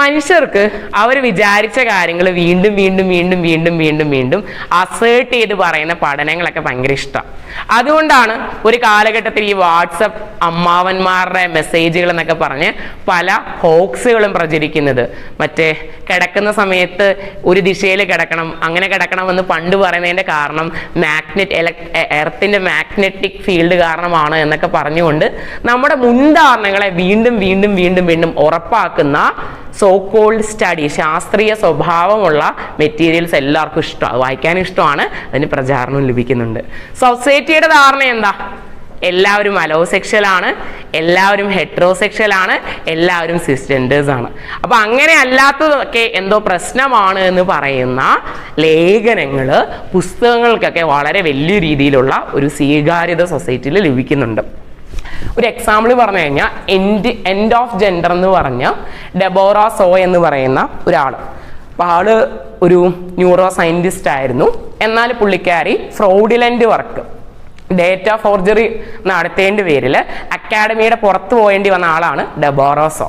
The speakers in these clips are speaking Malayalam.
മനുഷ്യർക്ക് അവർ വിചാരിച്ച കാര്യങ്ങൾ വീണ്ടും വീണ്ടും വീണ്ടും വീണ്ടും വീണ്ടും വീണ്ടും അസേർട്ട് ചെയ്ത് പറയുന്ന പഠനങ്ങളൊക്കെ ഭയങ്കര ഇഷ്ടം. അതുകൊണ്ടാണ് ഒരു കാലഘട്ടത്തിൽ ഈ വാട്സപ്പ് അമ്മാവന്മാരുടെ മെസ്സേജുകൾ എന്നൊക്കെ പറഞ്ഞ് പല ഹോക്സുകളും പ്രചരിക്കുന്നത്. മറ്റേ കിടക്കുന്ന സമയത്ത് ഒരു ദിശയിൽ കിടക്കണം അങ്ങനെ കിടക്കണമെന്ന് പണ്ട് പറയുന്നതിന്റെ കാരണം മാഗ്നറ്റ് എലക് എർത്തിന്റെ മാഗ്നറ്റിക് ഫീൽഡ് കാരണമാണ് എന്നൊക്കെ പറഞ്ഞുകൊണ്ട് നമ്മുടെ മുൻധാരണകളെ വീണ്ടും വീണ്ടും വീണ്ടും വീണ്ടും ഉറപ്പാക്കുന്ന സോ കോൾഡ് സ്റ്റഡി ശാസ്ത്രീയ സ്വഭാവമുള്ള മെറ്റീരിയൽസ് എല്ലാവർക്കും ഇഷ്ടമാണ് വായിക്കാൻ ഇഷ്ടമാണ് അതിന് പ്രചാരണം ലഭിക്കുന്നുണ്ട്. സൊസൈറ്റിയുടെ ധാരണ എന്താ? എല്ലാവരും അലോസെക്ഷൽ ആണ് എല്ലാവരും ഹെട്രോസെക്ഷൽ ആണ് എല്ലാവരും സിസ്റ്റൻഡേഴ്സ് ആണ്. അപ്പൊ അങ്ങനെ അല്ലാത്തതൊക്കെ എന്തോ പ്രശ്നമാണ് എന്ന് പറയുന്ന ലേഖനങ്ങൾ പുസ്തകങ്ങൾക്കൊക്കെ വളരെ വലിയ രീതിയിലുള്ള ഒരു സ്വീകാര്യത സൊസൈറ്റിയിൽ ലഭിക്കുന്നുണ്ട്. ഒരു എക്സാമ്പിൾ പറഞ്ഞു കഴിഞ്ഞാൽ എൻഡ് എൻഡ് ഓഫ് ജെൻഡർ എന്ന് പറഞ്ഞ ഡെബോറ സോ എന്ന് പറയുന്ന ഒരാൾ അപ്പോൾ ആൾ ഒരു ന്യൂറോ സയന്റിസ്റ്റ് ആയിരുന്നു. എന്നാൽ പുള്ളിക്കാരി ഫ്രോഡിലന്റ് വർക്ക് ഡേറ്റ ഫോർജറി നടത്തേണ്ട പേരിൽ അക്കാഡമിയുടെ പുറത്ത് പോകേണ്ടി വന്ന ആളാണ് ഡെബോറോസോ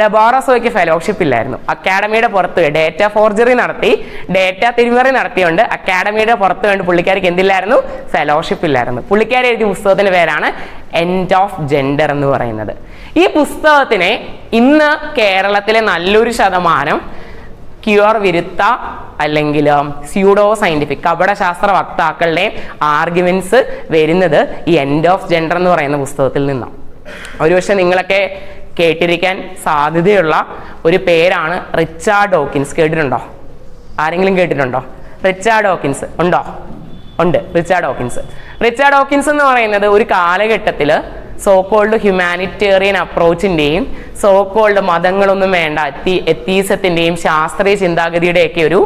ഡെബോറസോയ്ക്ക് ഫെലോഷിപ്പ് ഇല്ലായിരുന്നു. അക്കാഡമിയുടെ പുറത്ത് ഡേറ്റ ഫോർജറി നടത്തി ഡേറ്റ തിരിമറി നടത്തിയുണ്ട് അക്കാഡമിയുടെ പുറത്ത് വേണ്ടി പുള്ളിക്കാരിക്ക് എന്തില്ലായിരുന്നു? ഫെലോഷിപ്പ് ഇല്ലായിരുന്നു. പുള്ളിക്കാരി എഴുതിയ പുസ്തകത്തിന്റെ പേരാണ് എൻഡ് ഓഫ് ജെൻഡർ എന്ന് പറയുന്നത്. ഈ പുസ്തകത്തിനെ ഇന്ന് കേരളത്തിലെ നല്ലൊരു ശതമാനം ക്യൂർ വിരുദ്ധ അല്ലെങ്കിൽ സ്യൂഡോ സയന്റിഫിക് കപടശാസ്ത്ര വക്താക്കളുടെ ആർഗ്യുമെന്റ്സ് വരുന്നത് ഈ എൻഡ് ഓഫ് ജെൻഡർ എന്ന് പറയുന്ന പുസ്തകത്തിൽ നിന്നാണ്. ഒരുപക്ഷെ നിങ്ങളൊക്കെ കേട്ടിരിക്കാൻ സാധ്യതയുള്ള ഒരു പേരാണ് റിച്ചാർഡ് ഡോക്കിൻസ് കേട്ടിട്ടുണ്ടോ? ആരെങ്കിലും കേട്ടിട്ടുണ്ടോ? റിച്ചാർഡ് ഡോക്കിൻസ് ഉണ്ടോ? ഉണ്ട്. റിച്ചാർഡ് ഡോക്കിൻസ് റിച്ചാർഡ് ഡോക്കിൻസ് എന്ന് പറയുന്നത് ഒരു കാലഘട്ടത്തിൽ സോക്കോൾഡ് ഹ്യൂമാനിറ്റേറിയൻ അപ്രോച്ചിന്റെയും കോൾഡ് മതങ്ങളൊന്നും വേണ്ട എത്തി എത്തീസത്തിന്റെയും ശാസ്ത്രീയ ചിന്താഗതിയുടെയൊക്കെ ഒരു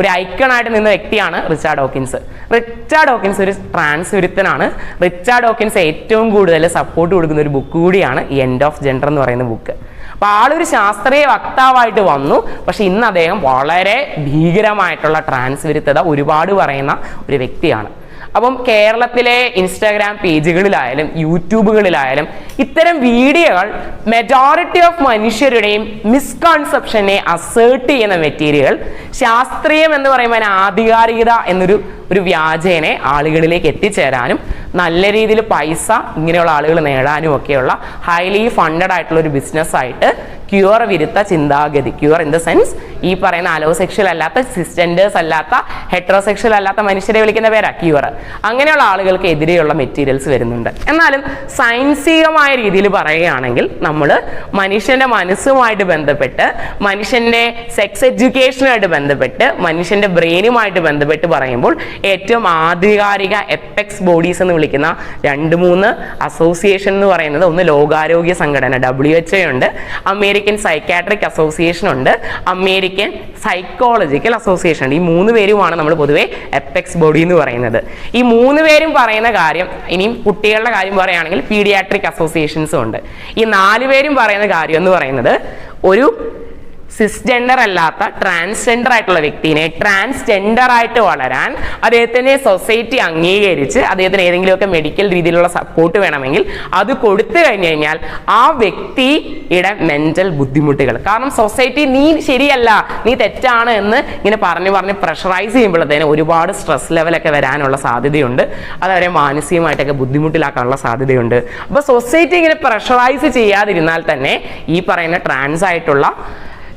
ഒരു ഐക്കണായിട്ട് നിന്ന വ്യക്തിയാണ് റിച്ചാർഡ് ഹോക്കിൻസ്. റിച്ചാർഡ് ഹോക്കിൻസ് ഒരു ട്രാൻസ് വിരുദ്ധനാണ്. റിച്ചാർഡ് ഹോക്കിൻസ് ഏറ്റവും കൂടുതൽ സപ്പോർട്ട് കൊടുക്കുന്ന ഒരു ബുക്ക് കൂടിയാണ് എൻഡ് ഓഫ് ജെൻഡർ എന്ന് പറയുന്ന ബുക്ക് അപ്പൊ ആളൊരു ശാസ്ത്രീയ വക്താവായിട്ട് വന്നു പക്ഷെ ഇന്ന് അദ്ദേഹം വളരെ ഭീകരമായിട്ടുള്ള ട്രാൻസ് വിരുദ്ധത ഒരുപാട് പറയുന്ന ഒരു വ്യക്തിയാണ്. അപ്പം കേരളത്തിലെ ഇൻസ്റ്റാഗ്രാം പേജുകളിലായാലും യൂട്യൂബുകളിലായാലും ഇത്തരം വീഡിയോകൾ മെജോറിറ്റി ഓഫ് മനുഷ്യരുടെയും മിസ്കൺസെപ്ഷനെ അസേർട്ട് ചെയ്യുന്ന മെറ്റീരിയൽ ശാസ്ത്രീയം എന്ന് പറയുമ്പോൾ ആധികാരികത എന്നൊരു ഒരു വ്യാജേനെ ആളുകളിലേക്ക് എത്തിച്ചേരാനും നല്ല രീതിയിൽ പൈസ ഇങ്ങനെയുള്ള ആളുകൾ നേടാനും ഒക്കെയുള്ള ഹൈലി ഫണ്ടഡ് ആയിട്ടുള്ള ഒരു ബിസിനസ് ആയിട്ട് ക്യൂർ വിരുദ്ധ ചിന്താഗതി ക്യൂർ ഇൻ ദ സെൻസ് ഈ പറയുന്ന അലോസെക്ഷൽ അല്ലാത്ത സിസ്റ്റൻഡേഴ്സ് അല്ലാത്ത ഹെട്രോസെക്ഷൽ അല്ലാത്ത മനുഷ്യരെ വിളിക്കുന്ന പേരാ ക്യൂർ അങ്ങനെയുള്ള ആളുകൾക്ക് എതിരെയുള്ള മെറ്റീരിയൽസ് വരുന്നുണ്ട്. എന്നാലും സയൻസികമായ രീതിയിൽ പറയുകയാണെങ്കിൽ നമ്മൾ മനുഷ്യന്റെ മനസ്സുമായിട്ട് ബന്ധപ്പെട്ട് മനുഷ്യന്റെ സെക്സ് എഡ്യൂക്കേഷനുമായിട്ട് ബന്ധപ്പെട്ട് മനുഷ്യന്റെ ബ്രെയിനുമായിട്ട് ബന്ധപ്പെട്ട് പറയുമ്പോൾ ഏറ്റവും ആധികാരിക എപ്പെക്സ് ബോഡീസ് എന്ന് വിളിക്കുന്ന രണ്ട് മൂന്ന് അസോസിയേഷൻ എന്ന് പറയുന്നത് ഒന്ന് ലോകാരോഗ്യ സംഘടന ഡബ്ല്യു എച്ച് ഉണ്ട്. അമേരിക്കൻ സൈക്കാട്രിക് അസോസിയേഷൻ ഉണ്ട്. അമേരിക്കൻ സൈക്കോളജിക്കൽ അസോസിയേഷൻ ഈ മൂന്ന് പേരുമാണ് നമ്മൾ പൊതുവേ എപ്പെക്സ് ബോഡി എന്ന് പറയുന്നത്. ഈ മൂന്ന് പേരും പറയുന്ന കാര്യം ഇനിയും കുട്ടികളുടെ കാര്യം പറയുകയാണെങ്കിൽ പീഡിയാട്രിക് അസോസിയേഷൻസും ഉണ്ട്. ഈ നാല് പേരും പറയുന്ന കാര്യം എന്ന് പറയുന്നത് ഒരു സിസ്ജെൻഡർ അല്ലാത്ത ട്രാൻസ്ജെൻഡർ ആയിട്ടുള്ള വ്യക്തിനെ ട്രാൻസ്ജെൻഡർ ആയിട്ട് വളരാൻ അദ്ദേഹത്തിനെ സൊസൈറ്റി അംഗീകരിച്ച് അദ്ദേഹത്തിന് ഏതെങ്കിലുമൊക്കെ മെഡിക്കൽ രീതിയിലുള്ള സപ്പോർട്ട് വേണമെങ്കിൽ അത് കൊടുത്തു കഴിഞ്ഞു കഴിഞ്ഞാൽ ആ വ്യക്തിയുടെ മെന്റൽ ബുദ്ധിമുട്ടുകൾ. കാരണം സൊസൈറ്റി നീ ശരിയല്ല നീ തെറ്റാണ് എന്ന് ഇങ്ങനെ പറഞ്ഞു പറഞ്ഞ് പ്രഷറൈസ് ചെയ്യുമ്പോഴത്തേന് ഒരുപാട് സ്ട്രെസ് ലെവലൊക്കെ വരാനുള്ള സാധ്യതയുണ്ട്. അതവരെ മാനസികമായിട്ടൊക്കെ ബുദ്ധിമുട്ടിലാക്കാനുള്ള സാധ്യതയുണ്ട്. അപ്പോൾ സൊസൈറ്റി ഇങ്ങനെ പ്രഷറൈസ് ചെയ്യാതിരുന്നാൽ തന്നെ ഈ പറയുന്ന ട്രാൻസ് ആയിട്ടുള്ള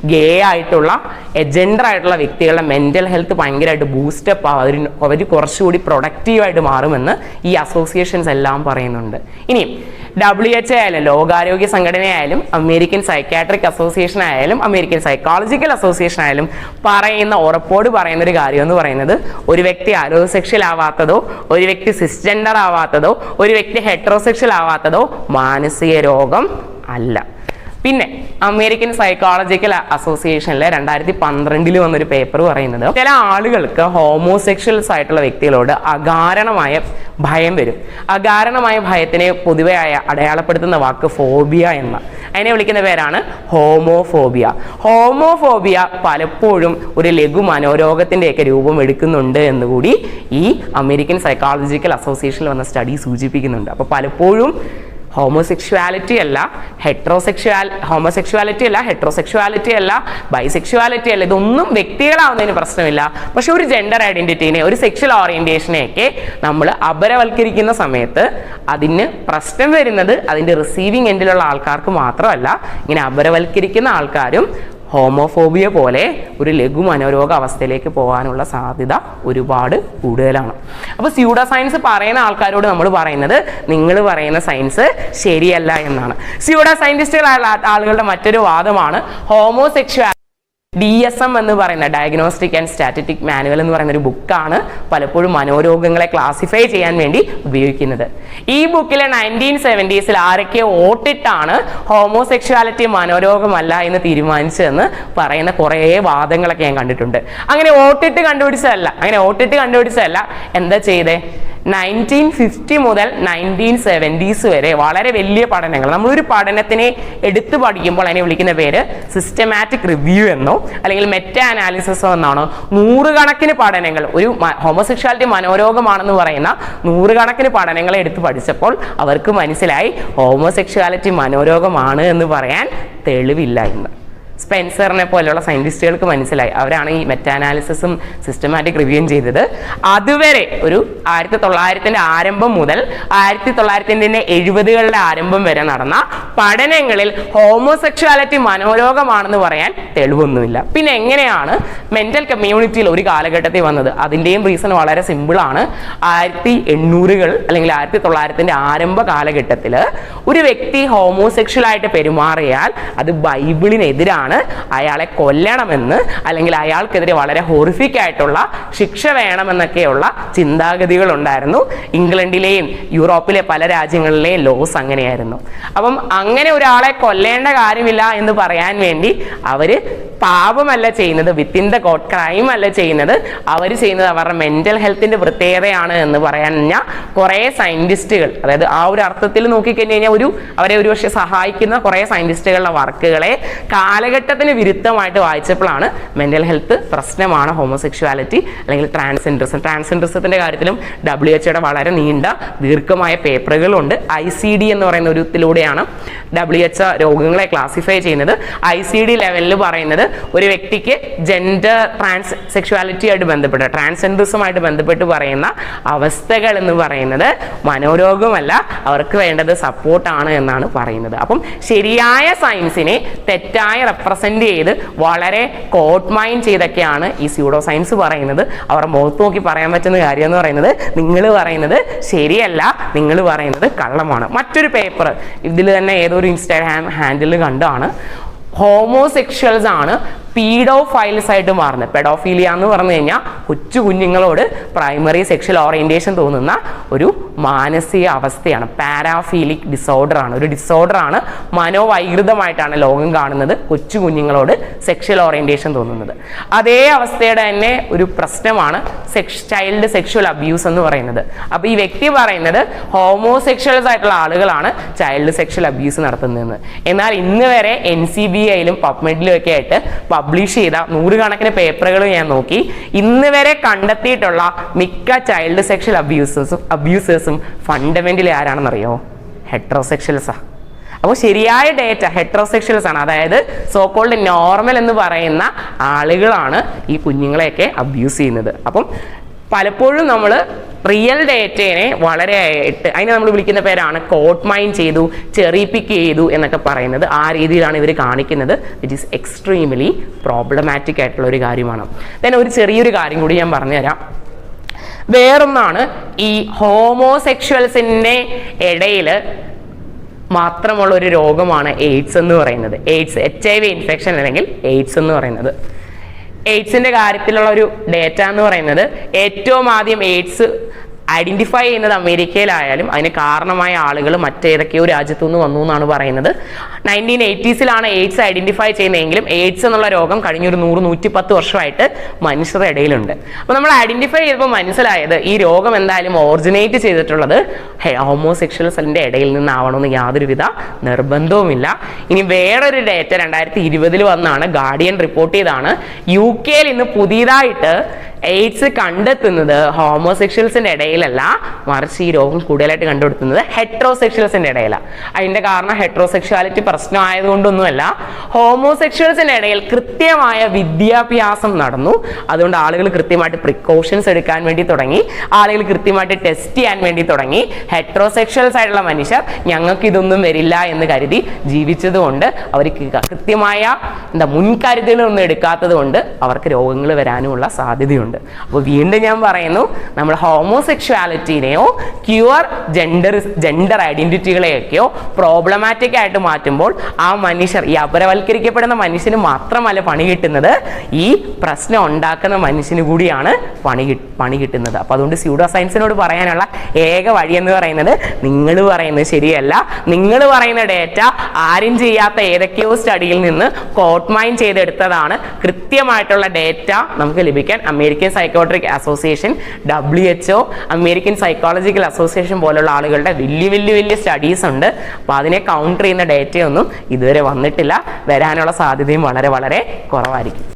ഗേ ആയിട്ടുള്ള എജൻഡർ ആയിട്ടുള്ള വ്യക്തികളുടെ മെന്റൽ ഹെൽത്ത് ഭയങ്കരമായിട്ട് ബൂസ്റ്റപ്പ് ആവും അവർ അവർ കുറച്ചുകൂടി പ്രൊഡക്റ്റീവായിട്ട് മാറുമെന്ന് ഈ അസോസിയേഷൻസ് എല്ലാം പറയുന്നുണ്ട്. ഇനി ഡബ്ല്യു എച്ച് ആയാലും ലോകാരോഗ്യ സംഘടനയായാലും അമേരിക്കൻ സൈക്കാട്രിക് അസോസിയേഷൻ ആയാലും അമേരിക്കൻ സൈക്കോളജിക്കൽ അസോസിയേഷൻ ആയാലും പറയുന്ന ഉറപ്പോട് പറയുന്ന ഒരു കാര്യം എന്ന് പറയുന്നത് ഒരു വ്യക്തി അലോസെക്ഷൽ ആവാത്തതോ ഒരു വ്യക്തി സിസ്ജെൻഡർ ആവാത്തതോ ഒരു വ്യക്തി ഹെട്രോസെക്ഷൽ ആവാത്തതോ മാനസിക രോഗം അല്ല. പിന്നെ അമേരിക്കൻ സൈക്കോളജിക്കൽ അസോസിയേഷനിലെ രണ്ടായിരത്തി പന്ത്രണ്ടിൽ വന്നൊരു പേപ്പർ പറയുന്നത് ചില ആളുകൾക്ക് ഹോമോസെക്ഷൽസ് ആയിട്ടുള്ള വ്യക്തികളോട് അകാരണമായ ഭയം വരും. അകാരണമായ ഭയത്തിനെ പൊതുവെ അടയാളപ്പെടുത്തുന്ന വാക്ക് ഫോബിയ എന്ന. അതിനെ വിളിക്കുന്ന പേരാണ് ഹോമോഫോബിയ ഹോമോഫോബിയ പലപ്പോഴും ഒരു ലഘു മനോരോഗത്തിന്റെയൊക്കെ രൂപം എടുക്കുന്നുണ്ട് എന്നുകൂടി ഈ അമേരിക്കൻ സൈക്കോളജിക്കൽ അസോസിയേഷനിൽ വന്ന സ്റ്റഡി സൂചിപ്പിക്കുന്നുണ്ട്. അപ്പോൾ പലപ്പോഴും ഹോമോസെക്ഷുവാലിറ്റി അല്ല ഹെട്രോസെക്ഷുവാൽ ഹോമോസെക്ഷുവാലിറ്റി അല്ല ഹെട്രോസെക്ഷുവാലിറ്റി അല്ല ബൈസെക്ഷുവാലിറ്റി അല്ല ഇതൊന്നും വ്യക്തികളാവുന്നതിന് പ്രശ്നമില്ല. പക്ഷെ ഒരു ജെൻഡർ ഐഡന്റിറ്റീനെ ഒരു സെക്ഷൽ ഓറിയന്റേഷനെയൊക്കെ നമ്മൾ അപരവൽക്കരിക്കുന്ന സമയത്ത് അതിന് പ്രശ്നം വരുന്നത് അതിന്റെ റിസീവിങ് എൻഡിലുള്ള ആൾക്കാർക്ക് മാത്രമല്ല ഇങ്ങനെ അപരവൽക്കരിക്കുന്ന ആൾക്കാരും ഹോമോഫോബിയ പോലെ ഒരു ലഘു മനോരോഗ അവസ്ഥയിലേക്ക് പോകാനുള്ള സാധ്യത ഒരുപാട് കൂടുതലാണ്. അപ്പോൾ സ്യൂഡോ സയൻസ് പറയുന്ന ആൾക്കാരോട് നമ്മൾ പറയുന്നത് നിങ്ങൾ പറയുന്ന സയൻസ് ശരിയല്ല എന്നാണ്. സ്യൂഡോ സയന്റിസ്റ്റുകൾ ആളുകളുടെ മറ്റൊരു വാദമാണ് ഹോമോസെക്ഷുവാലിറ്റി ഡി എസ് എം എന്ന് പറയുന്ന ഡയഗ്നോസ്റ്റിക് ആൻഡ് സ്റ്റാറ്റിറ്റിക് മാനുവൽ എന്ന് പറയുന്ന ഒരു ബുക്കാണ് പലപ്പോഴും മനോരോഗങ്ങളെ ക്ലാസിഫൈ ചെയ്യാൻ വേണ്ടി ഉപയോഗിക്കുന്നത്. ഈ ബുക്കിലെ നയന്റീൻ സെവന്റീസിൽ ആരൊക്കെ ഓട്ടിട്ടാണ് ഹോമോസെക്ഷുവാലിറ്റി മനോരോഗമല്ല എന്ന് തീരുമാനിച്ചതെന്ന് പറയുന്ന കുറേ വാദങ്ങളൊക്കെ ഞാൻ കണ്ടിട്ടുണ്ട്. അങ്ങനെ ഓട്ടിട്ട് കണ്ടുപിടിച്ചതല്ല. അങ്ങനെ ഓട്ടിട്ട് കണ്ടുപിടിച്ചതല്ല. എന്താ ചെയ്തേ? നയന്റീൻ ഫിഫ്റ്റി മുതൽ നയന്റീൻ സെവന്റീസ് വരെ വളരെ വലിയ പഠനങ്ങൾ. നമ്മളൊരു പഠനത്തിനെ എടുത്തു പഠിക്കുമ്പോൾ അതിനെ വിളിക്കുന്ന പേര് സിസ്റ്റമാറ്റിക് റിവ്യൂ എന്നോ അല്ലെങ്കിൽ മെറ്റ അനാലിസിസോ എന്നാണോ. നൂറുകണക്കിന് പഠനങ്ങൾ. ഒരു ഹോമോസെക്ഷാലിറ്റി മനോരോഗമാണെന്ന് പറയുന്ന നൂറുകണക്കിന് പഠനങ്ങളെ എടുത്ത് പഠിച്ചപ്പോൾ അവർക്ക് മനസ്സിലായി ഹോമോസെക്ഷാലിറ്റി മനോരോഗമാണ് എന്ന് പറയാൻ തെളിവില്ല എന്ന്. സ്പെൻസറിനെ പോലെയുള്ള സയന്റിസ്റ്റുകൾക്ക് മനസ്സിലായി. അവരാണ് ഈ മെറ്റാനാലിസിസും സിസ്റ്റമാറ്റിക് റിവ്യൂയും ചെയ്തത്. അതുവരെ ഒരു ആയിരത്തി തൊള്ളായിരത്തിന്റെ ആരംഭം മുതൽ ആയിരത്തി തൊള്ളായിരത്തിന്റെ എഴുപതുകളുടെ ആരംഭം വരെ നടന്ന പഠനങ്ങളിൽ ഹോമോസെക്ഷുവാലിറ്റി മനോരോഗമാണെന്ന് പറയാൻ തെളിവൊന്നുമില്ല. പിന്നെ എങ്ങനെയാണ് മെന്റൽ കമ്മ്യൂണിറ്റിയിൽ ഒരു കാലഘട്ടത്തിൽ വന്നത്? അതിന്റെയും റീസൺ വളരെ സിമ്പിളാണ് ആയിരത്തി എണ്ണൂറുകൾ അല്ലെങ്കിൽ ആയിരത്തി തൊള്ളായിരത്തിന്റെ ആരംഭ കാലഘട്ടത്തിൽ ഒരു വ്യക്തി ഹോമോസെക്ഷലായിട്ട് പെരുമാറിയാൽ അത് ബൈബിളിനെതിരാണ് അയാളെ കൊല്ലണമെന്ന് അല്ലെങ്കിൽ അയാൾക്കെതിരെ വളരെ ഹോറിഫിക് ആയിട്ടുള്ള ശിക്ഷ വേണമെന്നൊക്കെയുള്ള ചിന്താഗതികൾ ഉണ്ടായിരുന്നു ഇംഗ്ലണ്ടിലെയും യൂറോപ്പിലെ പല രാജ്യങ്ങളിലെയും ലോസ് അങ്ങനെയായിരുന്നു. അപ്പം അങ്ങനെ ഒരാളെ കൊല്ലേണ്ട കാര്യമില്ല എന്ന് പറയാൻ വേണ്ടി അവർ പാപമല്ല ചെയ്യുന്നത് വിത്തിൻ ദ ഗോഡ് ക്രൈം അല്ല ചെയ്യുന്നത്. അവർ ചെയ്യുന്നത് അവരുടെ മെന്റൽ ഹെൽത്തിന്റെ പ്രത്യേകതയാണ് എന്ന് പറയാൻ കഴിഞ്ഞാൽ കുറേ സയന്റിസ്റ്റുകൾ അതായത് ആ ഒരു അർത്ഥത്തിൽ നോക്കിക്കഴിഞ്ഞ് കഴിഞ്ഞാൽ ഒരു അവരെ ഒരുപക്ഷെ സഹായിക്കുന്ന കുറേ സയന്റിസ്റ്റുകളുടെ വർക്കുകളെ കാലഘട്ടത്തിന് വിരുദ്ധമായിട്ട് വായിച്ചപ്പോഴാണ് മെന്റൽ ഹെൽത്ത് പ്രശ്നമാണ് ഹോമോസെക്ഷുവാലിറ്റി അല്ലെങ്കിൽ ട്രാൻസ്ജെൻഡറിസം ട്രാൻസ്ജെൻഡറിസത്തിന്റെ കാര്യത്തിലും ഡബ്ല്യു എച്ച്ഒയുടെ വളരെ നീണ്ട ദീർഘമായ പേപ്പറുകളുണ്ട്. ഐ സി ഡി എന്ന് പറയുന്ന ഒരു ഇതിലൂടെയാണ് ഡബ്ല്യു എച്ച് രോഗങ്ങളെ ക്ലാസിഫൈ ചെയ്യുന്നത്. ഐ സി ഡി ലെവലിൽ പറയുന്നത് ഒരു വ്യക്തിക്ക് ജെൻഡർ ട്രാൻസ് സെക്ഷുവാലിറ്റി ആയിട്ട് ബന്ധപ്പെട്ട് ട്രാൻസ്ജെൻഡറിസമായിട്ട് ബന്ധപ്പെട്ട് പറയുന്ന അവസ്ഥകൾ എന്ന് പറയുന്നത് മനോരോഗമല്ല അവർക്ക് വേണ്ടത് സപ്പോർട്ടാണ് എന്നാണ് പറയുന്നത്. അപ്പം ശരിയായ സയൻസിനെ തെറ്റായി റെപ്രസെന്റ് ചെയ്ത് വളരെ കോട്ട് മൈൻ ചെയ്തൊക്കെയാണ് ഈ സ്യൂഡോ സയൻസ് പറയുന്നത്. അവർ മുഖത്ത് നോക്കി പറയാൻ പറ്റുന്ന കാര്യം എന്ന് പറയുന്നത് നിങ്ങൾ പറയുന്നത് ശരിയല്ല നിങ്ങൾ പറയുന്നത് കള്ളമാണ്. മറ്റൊരു പേപ്പർ ഇതിൽ തന്നെ ഏതൊരു ഇൻസ്റ്റാഗ്രാം ഹാൻഡിൽ കണ്ടാണ്. ഹോമോസെക്ഷൽസ് ആണ് പീഡോ ഫൈൽസ് ആയിട്ട് മാറുന്നത് പെഡോഫീലിയ എന്ന് പറഞ്ഞു കഴിഞ്ഞാൽ കൊച്ചു കുഞ്ഞുങ്ങളോട് പ്രൈമറി സെക്ഷൽ ഓറിയന്റേഷൻ തോന്നുന്ന ഒരു മാനസിക അവസ്ഥയാണ്. പാരാഫീലിക് ഡിസോർഡർ ആണ്. ഒരു ഡിസോർഡർ ആണ് മനോവൈകൃതമായിട്ടാണ് ലോകം കാണുന്നത് കൊച്ചു കുഞ്ഞുങ്ങളോട് സെക്ഷൽ ഓറിയന്റേഷൻ തോന്നുന്നത്. അതേ അവസ്ഥയുടെ തന്നെ ഒരു പ്രശ്നമാണ് സെക്സ് ചൈൽഡ് സെക്ഷൽ അബ്യൂസ് എന്ന് പറയുന്നത്. അപ്പോൾ ഈ വ്യക്തി പറയുന്നത് ഹോമോസെക്ഷൽസ് ആയിട്ടുള്ള ആളുകളാണ് ചൈൽഡ് സെക്ഷൽ അബ്യൂസ് നടത്തുന്നതെന്ന്. എന്നാൽ ഇന്ന് വരെ എൻ സി ബി ഐയിലും പബ്മെഡിലും ഒക്കെ ആയിട്ട് പബ്ലിഷ് ചെയ്ത നൂറുകണക്കിന് പേപ്പറുകൾ ഞാൻ നോക്കി. ഇന്ന് വരെ കണ്ടെത്തിയിട്ടുള്ള മിക്ക ചൈൽഡ് സെക്ഷൽ അബ്യൂസേഴ്സും അബ്യൂസേഴ്സും ഫണ്ടമെന്റലി ആരാണെന്നറിയോ? ഹെട്രോസെക്ഷൽസാ അപ്പോൾ ശരിയായ ഡേറ്റ ഹെട്രോസെക്ഷൽസ് ആണ്. അതായത് സോക്കോൾഡ് നോർമൽ എന്ന് പറയുന്ന ആളുകളാണ് ഈ കുഞ്ഞുങ്ങളെയൊക്കെ അബ്യൂസ് ചെയ്യുന്നത്. അപ്പം പലപ്പോഴും നമ്മൾ റിയൽ ഡേറ്റേനെ വളരെ ആയിട്ട് അതിനെ നമ്മൾ വിളിക്കുന്ന പേരാണ് കോട്ട് മൈൻ ചെയ്തു ചെറി പിക്ക് ചെയ്തു എന്നൊക്കെ പറയുന്നത്. ആ രീതിയിലാണ് ഇവർ കാണിക്കുന്നത്. ഇറ്റ് ഈസ് എക്സ്ട്രീംലി പ്രോബ്ലമാറ്റിക് ആയിട്ടുള്ള ഒരു കാര്യമാണ്. Then ഒരു ചെറിയൊരു കാര്യം കൂടി ഞാൻ പറഞ്ഞുതരാം. വേറൊന്നാണ് ഈ ഹോമോസെക്ഷൽസിന്റെ ഇടയിൽ മാത്രമുള്ള ഒരു രോഗമാണ് എയ്ഡ്സ് എന്ന് പറയുന്നത്. AIDS H I V infection അല്ലെങ്കിൽ എയ്ഡ്സ് എന്ന് പറയുന്നത്. എയ്ഡ്സിന്റെ കാര്യത്തിലുള്ള ഒരു ഡേറ്റ എന്ന് പറയുന്നത് ഏറ്റവും ആദ്യം എയ്ഡ്സ് ഐഡന്റിഫൈ ചെയ്യുന്നത് അമേരിക്കയിലായാലും അതിന് കാരണമായ ആളുകൾ മറ്റേതൊക്കെയോ രാജ്യത്തു നിന്ന് വന്നു എന്നാണ് പറയുന്നത്. നയന്റീൻ എയ്റ്റീസിലാണ് എയ്ഡ്സ് ഐഡന്റിഫൈ ചെയ്യുന്നതെങ്കിലും എയ്ഡ്സ് എന്നുള്ള രോഗം കഴിഞ്ഞൊരു നൂറ് നൂറ്റി പത്ത് വർഷമായിട്ട് മനുഷ്യരുടെ ഇടയിലുണ്ട്. അപ്പോൾ നമ്മൾ ഐഡന്റിഫൈ ചെയ്തപ്പോൾ മനസ്സിലായത് ഈ രോഗം എന്തായാലും ഓറിജിനേറ്റ് ചെയ്തിട്ടുള്ളത് ഹോമോസെക്ഷൽ സെല്ലിന്റെ ഇടയിൽ നിന്നാവണമെന്ന് യാതൊരുവിധ നിർബന്ധവുമില്ല. ഇനി വേറൊരു ഡേറ്റ രണ്ടായിരത്തി ഇരുപതിൽ വന്നാണ് ഗാർഡിയൻ റിപ്പോർട്ട് ചെയ്താണ് യു കെയിൽ ഇന്ന് പുതിയതായിട്ട് എയ്ഡ്സ് കണ്ടെത്തുന്നത് ഹോമോസെക്ഷൽസിന്റെ ഇടയിലല്ല മറിച്ച് ഈ രോഗം കൂടുതലായിട്ട് കണ്ടുപിടുത്തുന്നത് ഹെട്രോസെക്ഷൽസിന്റെ ഇടയിലാണ് അതിന്റെ കാരണം ഹെട്രോസെക്ഷാലിറ്റി പ്രശ്നമായതുകൊണ്ടൊന്നുമല്ല. ഹോമോസെക്ഷൽസിന്റെ ഇടയിൽ കൃത്യമായ വിദ്യാഭ്യാസം നടന്നു. അതുകൊണ്ട് ആളുകൾ കൃത്യമായിട്ട് പ്രിക്കോഷൻസ് എടുക്കാൻ വേണ്ടി തുടങ്ങി. ആളുകൾ കൃത്യമായിട്ട് ടെസ്റ്റ് ചെയ്യാൻ വേണ്ടി തുടങ്ങി. ഹെട്രോസെക്ഷൽസ് ആയിട്ടുള്ള മനുഷ്യർ ഞങ്ങൾക്ക് ഇതൊന്നും വരില്ല എന്ന് കരുതി ജീവിച്ചതുകൊണ്ട് അവർക്ക് കൃത്യമായ എന്താ മുൻകരുതലൊന്നും എടുക്കാത്തത് കൊണ്ട് അവർക്ക് രോഗങ്ങൾ വരാനുമുള്ള സാധ്യതയുണ്ട്. അപ്പോൾ വീണ്ടും ഞാൻ പറയുന്നു നമ്മൾ ഹോമോസെക്ഷുവാലിറ്റിനെയോ ക്യൂർ ജെൻഡർ ജെൻഡർ ഐഡന്റിറ്റികളെയൊക്കെയോ പ്രോബ്ലമാറ്റിക് ആയിട്ട് മാറ്റുമ്പോൾ ആ മനുഷ്യർ ഈ അപരവൽക്കരിക്കപ്പെടുന്ന മനുഷ്യന് മാത്രമല്ല പണി കിട്ടുന്നത് ഈ പ്രശ്നം ഉണ്ടാക്കുന്ന മനുഷ്യന് കൂടിയാണ് പണി പണി കിട്ടുന്നത്. അപ്പോൾ അതുകൊണ്ട് സ്യൂഡോ സയൻസിനോട് പറയാനുള്ള ഏക വഴി എന്ന് പറയുന്നത് നിങ്ങൾ പറയുന്നത് ശരിയല്ല. നിങ്ങൾ പറയുന്ന ഡേറ്റ ആരും ചെയ്യാത്ത ഏതൊക്കെയോ സ്റ്റഡിയിൽ നിന്ന് കോട്ട്മൈൻ ചെയ്തെടുത്തതാണ്. കൃത്യമായിട്ടുള്ള ഡേറ്റ നമുക്ക് ലഭിക്കാൻ American psychiatric association W H American psychological association പോലുള്ള ആളുകളുടെ വലിയ വലിയ വലിയ സ്റ്റഡീസ് ഉണ്ട്. അപ്പോൾ അതിനെ കൗണ്ടർ ചെയ്യുന്ന ഡേറ്റയൊന്നും ഇതുവരെ വന്നിട്ടില്ല. വരാനുള്ള സാധ്യതയും വളരെ വളരെ കുറവായിരിക്കും.